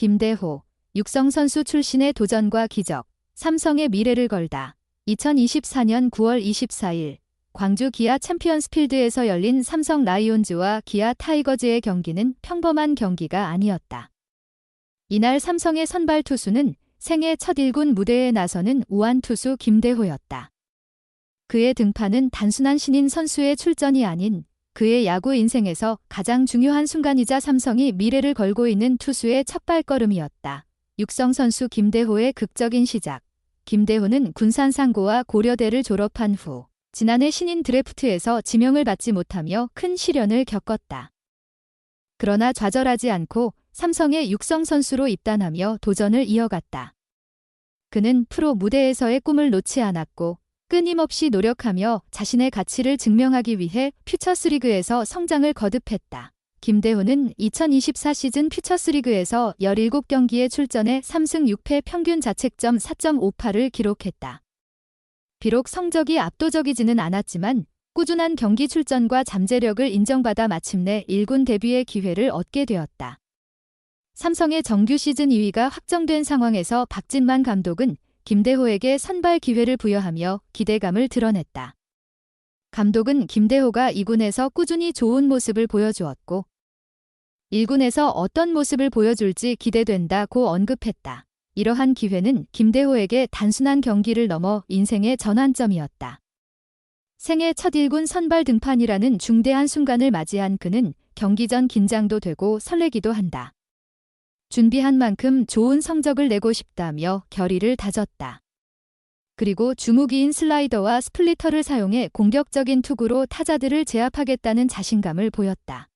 김대호, 육성 선수 출신의 도전과 기적, 삼성의 미래를 걸다. 2024년 9월 24일 광주 기아 챔피언스필드에서 열린 삼성 라이온즈와 기아 타이거즈의 경기는 평범한 경기가 아니었다. 이날 삼성의 선발 투수는 생애 첫 1군 무대에 나서는 우한 투수 김대호였다. 그의 등판은 단순한 신인 선수의 출전이 아닌 그의 야구 인생에서 가장 중요한 순간이자 삼성이 미래를 걸고 있는 투수의 첫 발걸음이었다. 육성 선수 김대호의 극적인 시작. 김대호는 군산 상고와 고려대를 졸업한 후 지난해 신인 드래프트에서 지명을 받지 못하며 큰 시련을 겪었다. 그러나 좌절하지 않고 삼성의 육성 선수로 입단하며 도전을 이어갔다. 그는 프로 무대에서의 꿈을 놓지 않았고 끊임없이 노력하며 자신의 가치를 증명하기 위해 퓨처스리그에서 성장을 거듭했다. 김대호는 2024 시즌 퓨처스리그에서 17경기에 출전해 3승 6패 평균 자책점 4.58을 기록했다. 비록 성적이 압도적이지는 않았지만 꾸준한 경기 출전과 잠재력을 인정받아 마침내 1군 데뷔의 기회를 얻게 되었다. 삼성의 정규 시즌 2위가 확정된 상황에서 박진만 감독은 김대호에게 선발 기회를 부여하며 기대감을 드러냈다. 감독은 김대호가 2군에서 꾸준히 좋은 모습을 보여주었고 1군에서 어떤 모습을 보여줄지 기대된다고 언급했다. 이러한 기회는 김대호에게 단순한 경기를 넘어 인생의 전환점이었다. 생애 첫 1군 선발 등판이라는 중대한 순간을 맞이한 그는 경기 전 긴장도 되고 설레기도 한다. 준비한 만큼 좋은 성적을 내고 싶다며 결의를 다졌다. 그리고 주무기인 슬라이더와 스플리터를 사용해 공격적인 투구로 타자들을 제압하겠다는 자신감을 보였다.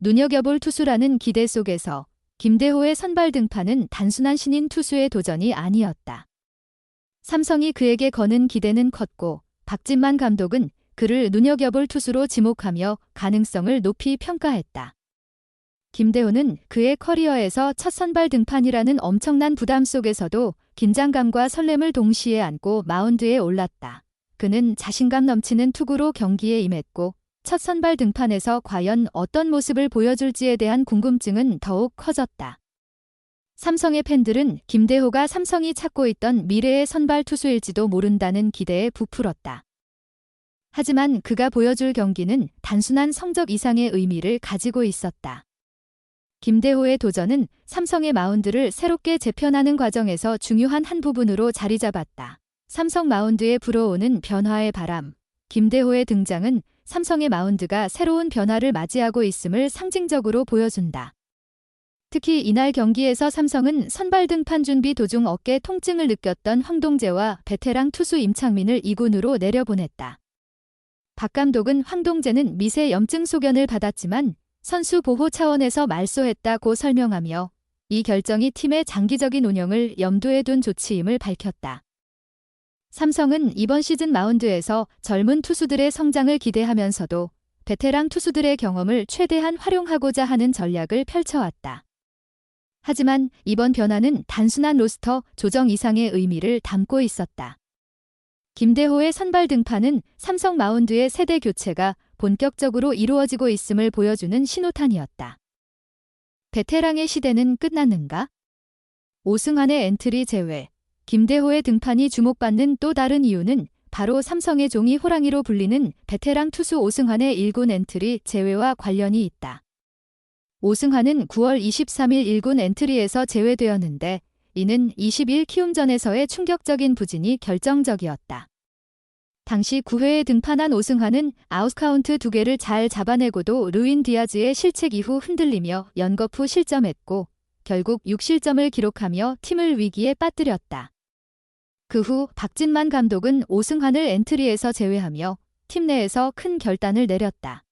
눈여겨볼 투수라는 기대 속에서 김대호의 선발 등판은 단순한 신인 투수의 도전이 아니었다. 삼성이 그에게 거는 기대는 컸고 박진만 감독은 그를 눈여겨볼 투수로 지목하며 가능성을 높이 평가했다. 김대호는 그의 커리어에서 첫 선발 등판이라는 엄청난 부담 속에서도 긴장감과 설렘을 동시에 안고 마운드에 올랐다. 그는 자신감 넘치는 투구로 경기에 임했고 첫 선발 등판에서 과연 어떤 모습을 보여줄지에 대한 궁금증은 더욱 커졌다. 삼성의 팬들은 김대호가 삼성이 찾고 있던 미래의 선발 투수일지도 모른다는 기대에 부풀었다. 하지만 그가 보여줄 경기는 단순한 성적 이상의 의미를 가지고 있었다. 김대호의 도전은 삼성의 마운드를 새롭게 재편하는 과정에서 중요한 한 부분으로 자리 잡았다. 삼성 마운드에 불어오는 변화의 바람. 김대호의 등장은 삼성의 마운드가 새로운 변화를 맞이하고 있음을 상징적으로 보여준다. 특히 이날 경기에서 삼성은 선발 등판 준비 도중 어깨 통증을 느꼈던 황동재와 베테랑 투수 임창민을 2군으로 내려보냈다. 박 감독은 황동재는 미세 염증 소견을 받았지만 선수 보호 차원에서 말소했다고 설명하며 이 결정이 팀의 장기적인 운영을 염두에 둔 조치임을 밝혔다. 삼성은 이번 시즌 마운드에서 젊은 투수들의 성장을 기대하면서도 베테랑 투수들의 경험을 최대한 활용하고자 하는 전략을 펼쳐왔다. 하지만 이번 변화는 단순한 로스터 조정 이상의 의미를 담고 있었다. 김대호의 선발 등판은 삼성 마운드의 세대 교체가 본격적으로 이루어지고 있음을 보여주는 신호탄이었다. 베테랑의 시대는 끝났는가? 오승환의 엔트리 제외, 김대호의 등판이 주목받는 또 다른 이유는 바로 삼성의 종이 호랑이로 불리는 베테랑 투수 오승환의 1군 엔트리 제외와 관련이 있다. 오승환은 9월 23일 1군 엔트리에서 제외되었는데 이는 21 키움전에서의 충격적인 부진이 결정적이었다. 당시 9회에 등판한 오승환은 아웃카운트 두 개를 잘 잡아내고도 루인 디아즈의 실책 이후 흔들리며 연거푸 실점했고 결국 6실점을 기록하며 팀을 위기에 빠뜨렸다. 그 후 박진만 감독은 오승환을 엔트리에서 제외하며 팀 내에서 큰 결단을 내렸다.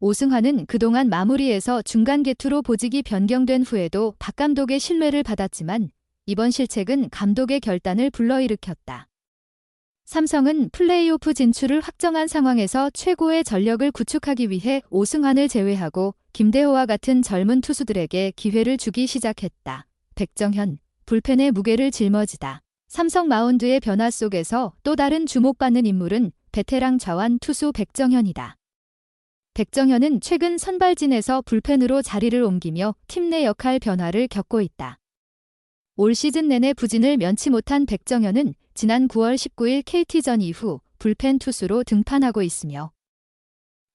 오승환은 그동안 마무리에서 중간 개투로 보직이 변경된 후에도 박 감독의 신뢰를 받았지만 이번 실책은 감독의 결단을 불러일으켰다. 삼성은 플레이오프 진출을 확정한 상황에서 최고의 전력을 구축하기 위해 오승환을 제외하고 김대호와 같은 젊은 투수들에게 기회를 주기 시작했다. 백정현, 불펜의 무게를 짊어지다. 삼성 마운드의 변화 속에서 또 다른 주목받는 인물은 베테랑 좌완 투수 백정현이다. 백정현은 최근 선발진에서 불펜으로 자리를 옮기며 팀 내 역할 변화를 겪고 있다. 올 시즌 내내 부진을 면치 못한 백정현은 지난 9월 19일 KT전 이후 불펜 투수로 등판하고 있으며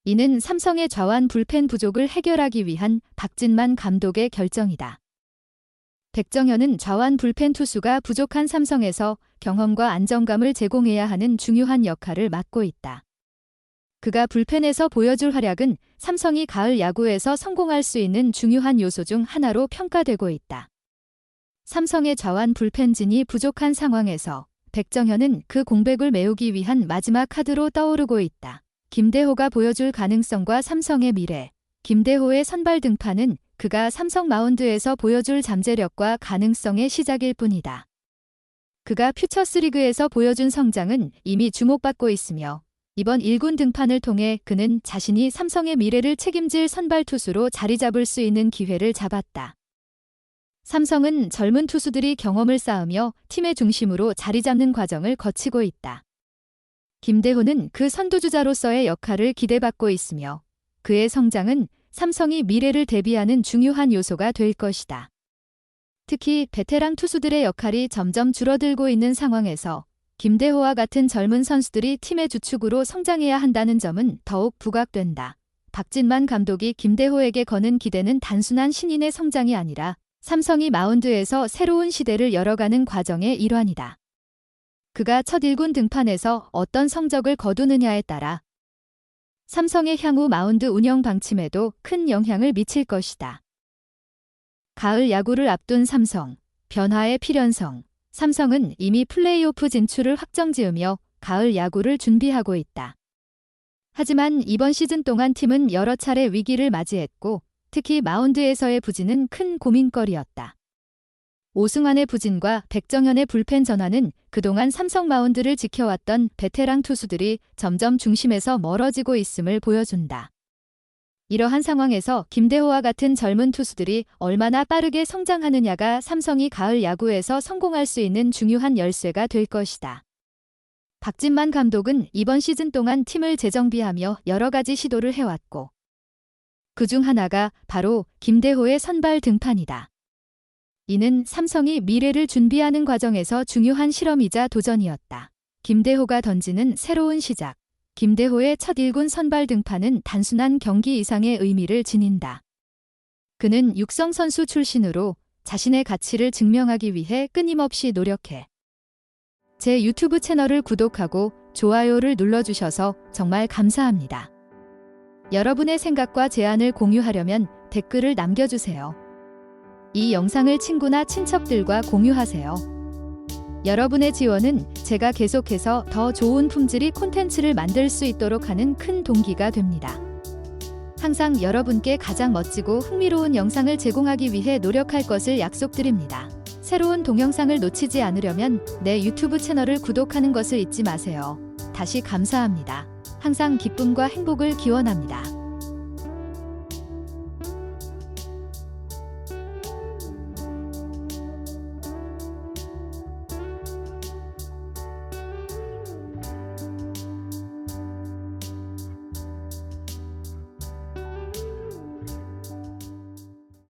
이는 삼성의 좌완 불펜 부족을 해결하기 위한 박진만 감독의 결정이다. 백정현은 좌완 불펜 투수가 부족한 삼성에서 경험과 안정감을 제공해야 하는 중요한 역할을 맡고 있다. 그가 불펜에서 보여줄 활약은 삼성이 가을 야구에서 성공할 수 있는 중요한 요소 중 하나로 평가되고 있다. 삼성의 좌완 불펜진이 부족한 상황에서 백정현은 그 공백을 메우기 위한 마지막 카드로 떠오르고 있다. 김대호가 보여줄 가능성과 삼성의 미래. 김대호의 선발 등판은 그가 삼성 마운드에서 보여줄 잠재력과 가능성의 시작일 뿐이다. 그가 퓨처스리그에서 보여준 성장은 이미 주목받고 있으며 이번 1군 등판을 통해 그는 자신이 삼성의 미래를 책임질 선발 투수로 자리 잡을 수 있는 기회를 잡았다. 삼성은 젊은 투수들이 경험을 쌓으며 팀의 중심으로 자리 잡는 과정을 거치고 있다. 김대호는 그 선두주자로서의 역할을 기대받고 있으며 그의 성장은 삼성이 미래를 대비하는 중요한 요소가 될 것이다. 특히 베테랑 투수들의 역할이 점점 줄어들고 있는 상황에서 김대호와 같은 젊은 선수들이 팀의 주축으로 성장해야 한다는 점은 더욱 부각된다. 박진만 감독이 김대호에게 거는 기대는 단순한 신인의 성장이 아니라 삼성이 마운드에서 새로운 시대를 열어가는 과정의 일환이다. 그가 첫 1군 등판에서 어떤 성적을 거두느냐에 따라 삼성의 향후 마운드 운영 방침에도 큰 영향을 미칠 것이다. 가을 야구를 앞둔 삼성, 변화의 필연성. 삼성은 이미 플레이오프 진출을 확정지으며 가을 야구를 준비하고 있다. 하지만 이번 시즌 동안 팀은 여러 차례 위기를 맞이했고 특히 마운드에서의 부진은 큰 고민거리였다. 오승환의 부진과 백정현의 불펜 전환은 그동안 삼성 마운드를 지켜왔던 베테랑 투수들이 점점 중심에서 멀어지고 있음을 보여준다. 이러한 상황에서 김대호와 같은 젊은 투수들이 얼마나 빠르게 성장하느냐가 삼성이 가을 야구에서 성공할 수 있는 중요한 열쇠가 될 것이다. 박진만 감독은 이번 시즌 동안 팀을 재정비하며 여러 가지 시도를 해왔고 그 중 하나가 바로 김대호의 선발 등판이다. 이는 삼성이 미래를 준비하는 과정에서 중요한 실험이자 도전이었다. 김대호가 던지는 새로운 시작. 김대호의 첫 1군 선발 등판은 단순한 경기 이상의 의미를 지닌다. 그는 육성 선수 출신으로 자신의 가치를 증명하기 위해 끊임없이 노력해. 제 유튜브 채널을 구독하고 좋아요를 눌러주셔서 정말 감사합니다. 여러분의 생각과 제안을 공유하려면 댓글을 남겨주세요. 이 영상을 친구나 친척들과 공유하세요. 여러분의 지원은 제가 계속해서 더 좋은 품질의 콘텐츠를 만들 수 있도록 하는 큰 동기가 됩니다. 항상 여러분께 가장 멋지고 흥미로운 영상을 제공하기 위해 노력할 것을 약속드립니다. 새로운 동영상을 놓치지 않으려면 내 유튜브 채널을 구독하는 것을 잊지 마세요. 다시 감사합니다. 항상 기쁨과 행복을 기원합니다.